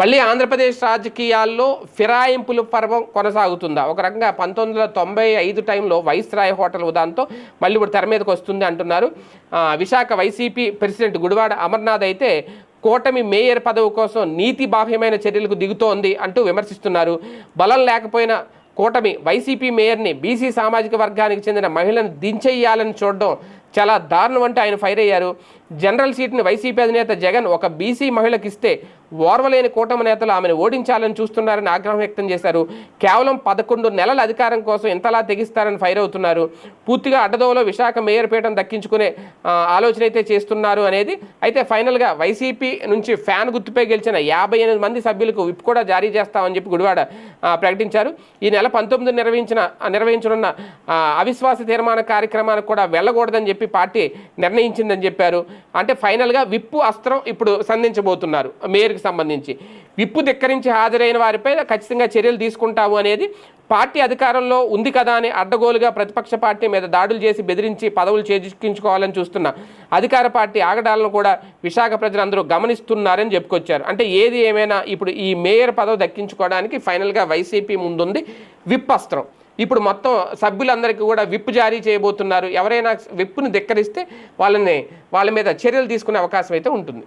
మళ్ళీ ఆంధ్రప్రదేశ్ రాజకీయాల్లో ఫిరాయింపుల పర్వం కొనసాగుతుందా? ఒక రకంగా పంతొమ్మిది వందల తొంభై ఐదు టైంలో వైస్రాయ్ హోటల్ ఉదాంతో మళ్ళీ ఇప్పుడు తెర మీదకి వస్తుంది అంటున్నారు. విశాఖ వైసీపీ ప్రెసిడెంట్ గుడివాడ అమర్నాథ్ అయితే కూటమి మేయర్ పదవి కోసం నీతి బాహ్యమైన చర్యలకు దిగుతోంది అంటూ విమర్శిస్తున్నారు. బలం లేకపోయినా కూటమి వైసీపీ మేయర్ని బీసీ సామాజిక వర్గానికి చెందిన మహిళను దించెయ్యాలని చూడడం చాలా దారుణం అంటే ఆయన ఫైర్ అయ్యారు. జనరల్ సీట్ని వైసీపీ అధినేత జగన్ ఒక బీసీ మహిళకి ఇస్తే ఓర్వలేని కూటమి నేతలు ఆమెను ఓడించాలని చూస్తున్నారని ఆగ్రహం వ్యక్తం చేశారు. కేవలం పదకొండు నెలల అధికారం కోసం ఇంతలా తెగిస్తారని ఫైర్ అవుతున్నారు. పూర్తిగా అడ్డదోవలో విశాఖ మేయర్ పీఠం దక్కించుకునే ఆలోచన అయితే చేస్తున్నారు అనేది. అయితే ఫైనల్గా వైసీపీ నుంచి ఫ్యాన్ గుర్తుపై గెలిచిన యాభై ఎనిమిది మంది సభ్యులకు విప్ కూడా జారీ చేస్తామని చెప్పి గుడివాడ ప్రకటించారు. ఈ నెల పంతొమ్మిది నిర్వహించిన నిర్వహించనున్న అవిశ్వాస తీర్మాన కార్యక్రమానికి కూడా వెళ్ళకూడదని చెప్పి పార్టీ నిర్ణయించిందని చెప్పారు. అంటే ఫైనల్గా విప్పు అస్త్రం ఇప్పుడు సంధించబోతున్నారు మేయర్కి సంబంధించి. విప్పు ధిక్కరించి హాజరైన వారిపై ఖచ్చితంగా చర్యలు తీసుకుంటాము అనేది పార్టీ అధికారంలో ఉంది కదా అని అడ్డగోలుగా ప్రతిపక్ష పార్టీ మీద దాడులు చేసి బెదిరించి పదవులు చేజిక్కించుకోవాలని చూస్తున్న అధికార పార్టీ ఆగడాలను కూడా విశాఖ ప్రజలందరూ గమనిస్తున్నారని చెప్పుకొచ్చారు. అంటే ఏది ఏమైనా ఇప్పుడు ఈ మేయర్ పదవి దక్కించుకోవడానికి ఫైనల్గా వైసీపీ ముందుంది విప్ అస్త్రం. ఇప్పుడు మొత్తం సభ్యులందరికీ కూడా విప్ జారీ చేయబోతున్నారు. ఎవరైనా విప్పును ధిక్కరిస్తే వాళ్ళని వాళ్ళ మీద చర్యలు తీసుకునే అవకాశం అయితే ఉంటుంది.